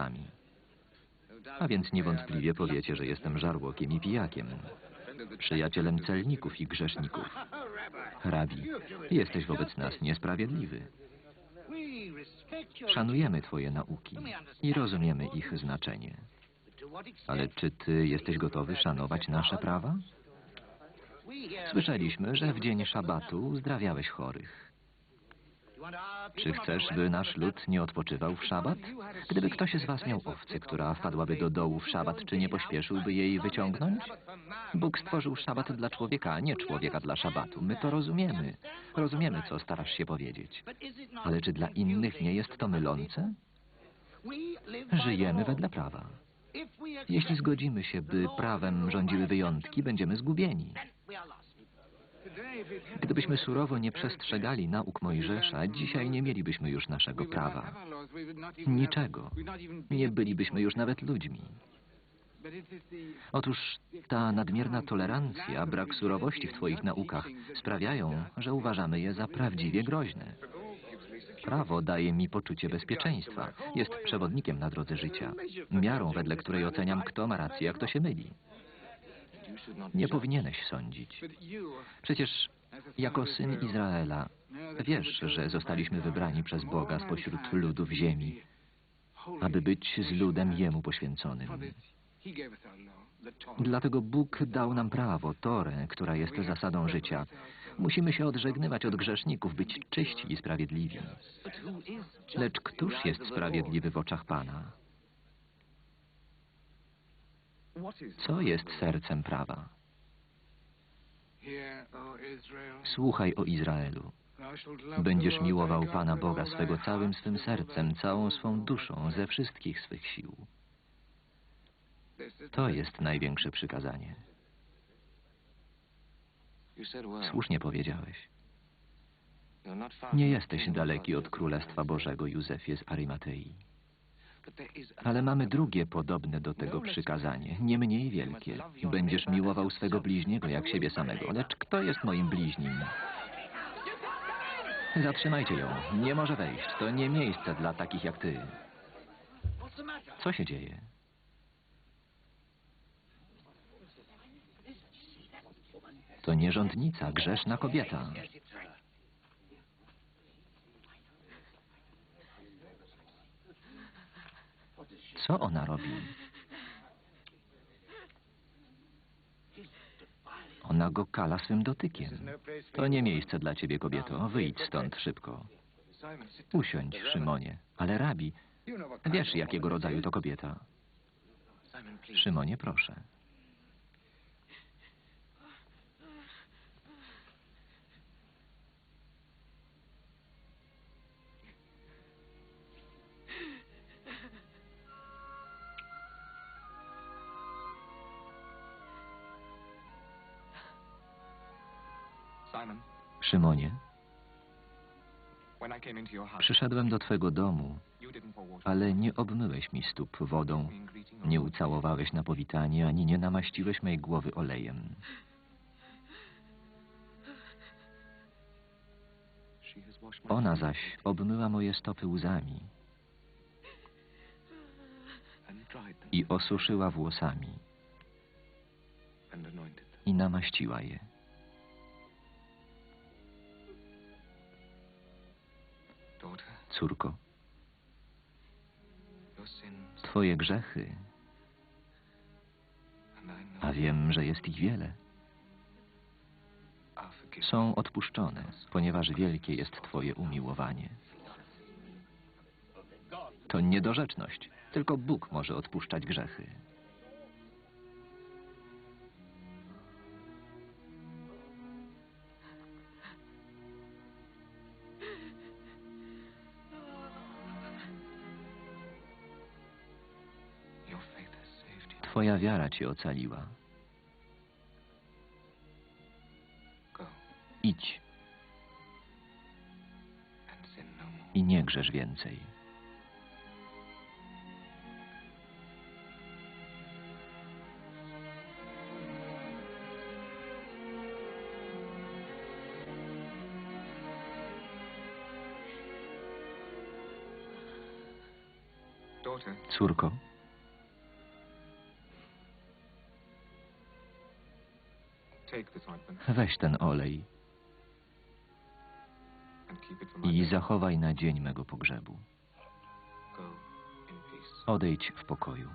wami. A więc niewątpliwie powiecie, że jestem żarłokiem i pijakiem, przyjacielem celników i grzeszników. Rabi, jesteś wobec nas niesprawiedliwy. Szanujemy Twoje nauki i rozumiemy ich znaczenie. Ale czy Ty jesteś gotowy szanować nasze prawa? Słyszeliśmy, że w dzień szabatu uzdrawiałeś chorych. Czy chcesz, by nasz lud nie odpoczywał w szabat? Gdyby ktoś z was miał owcę, która wpadłaby do dołu w szabat, czy nie pośpieszyłby jej wyciągnąć? Bóg stworzył szabat dla człowieka, a nie człowieka dla szabatu. My to rozumiemy. Rozumiemy, co starasz się powiedzieć. Ale czy dla innych nie jest to mylące? Żyjemy wedle prawa. Jeśli zgodzimy się, by prawem rządziły wyjątki, będziemy zgubieni. Gdybyśmy surowo nie przestrzegali nauk Mojżesza, dzisiaj nie mielibyśmy już naszego prawa. Niczego. Nie bylibyśmy już nawet ludźmi. Otóż ta nadmierna tolerancja, brak surowości w Twoich naukach sprawiają, że uważamy je za prawdziwie groźne. Prawo daje mi poczucie bezpieczeństwa. Jest przewodnikiem na drodze życia. Miarą, wedle której oceniam, kto ma rację, a kto się myli. Nie powinieneś sądzić. Przecież jako syn Izraela wiesz, że zostaliśmy wybrani przez Boga spośród ludów ziemi, aby być z ludem Jemu poświęconym. Dlatego Bóg dał nam prawo, Torę, która jest zasadą życia. Musimy się odżegnywać od grzeszników, być czyści i sprawiedliwi. Lecz któż jest sprawiedliwy w oczach Pana? Co jest sercem prawa? Słuchaj o Izraelu. Będziesz miłował Pana Boga swego całym swym sercem, całą swą duszą, ze wszystkich swych sił. To jest największe przykazanie. Słusznie powiedziałeś. Nie jesteś daleki od Królestwa Bożego, Józefie z Arymatei. Ale mamy drugie podobne do tego przykazanie, nie mniej wielkie. Będziesz miłował swego bliźniego jak siebie samego. Lecz kto jest moim bliźnim? Zatrzymajcie ją. Nie może wejść. To nie miejsce dla takich jak ty. Co się dzieje? To nierządnica, grzeszna kobieta. Co ona robi? Ona go kala swym dotykiem. To nie miejsce dla ciebie, kobieto. Wyjdź stąd szybko. Usiądź, Szymonie. Ale rabi, wiesz, jakiego rodzaju to kobieta. Szymonie, proszę. Szymonie, przyszedłem do Twego domu, ale nie obmyłeś mi stóp wodą, nie ucałowałeś na powitanie, ani nie namaściłeś mej głowy olejem. Ona zaś obmyła moje stopy łzami i osuszyła włosami i namaściła je. Córko, Twoje grzechy, a wiem, że jest ich wiele, są odpuszczone, ponieważ wielkie jest Twoje umiłowanie. To niedorzeczność. Tylko Bóg może odpuszczać grzechy. Twoja wiara Cię ocaliła. Idź i nie grzesz więcej. Córko, weź ten olej i zachowaj na dzień mego pogrzebu. Odejdź w pokoju.